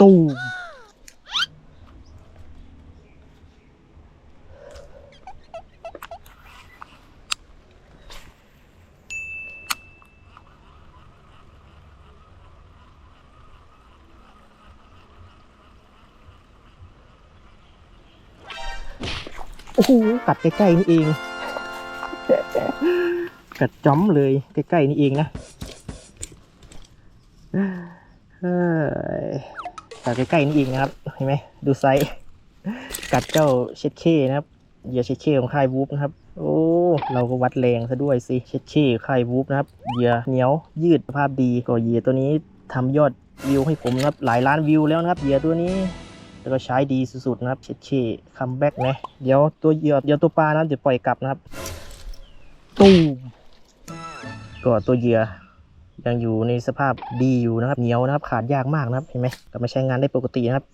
ตูมโอ้โหกัดใกล้ๆนี่เอง กัดจ้อมเลยใกล้ๆนี่เองนะเฮ้ย กัดใกล้ๆนี่เองนะครับ เห็นไหมดูไซส์กัดเจ้าเช็ดเช่นะครับเหยื่อเช็ดเช่ของค่ายวูฟนะครับ โอ้เราก็วัดแรงซะด้วยสิเช็ดเช่ค่ายวูฟนะครับเหยื่อเหนียวยืดสภาพดีก็เหยื่อตัวนี้ทำยอดวิวให้ผมนะครับหลายล้านวิวแล้วนะครับเหยื่อตัวนี้แล้วก็ใช้ดีสุดๆนะครับเช็ดเช่คัมแบ็กนะเดี๋ยวตัวเหยื่อเดี๋ยวตัวปลานะเดี๋ยวปล่อยกลับนะครับตูมก็ตัวเหยื่อ ยังอยู่ในสภาพดีอยู่นะครับเหนียวนะครับ ขาดยากมากนะครับเห็นไหมกลับมาใช้งานได้ปกตินะครับ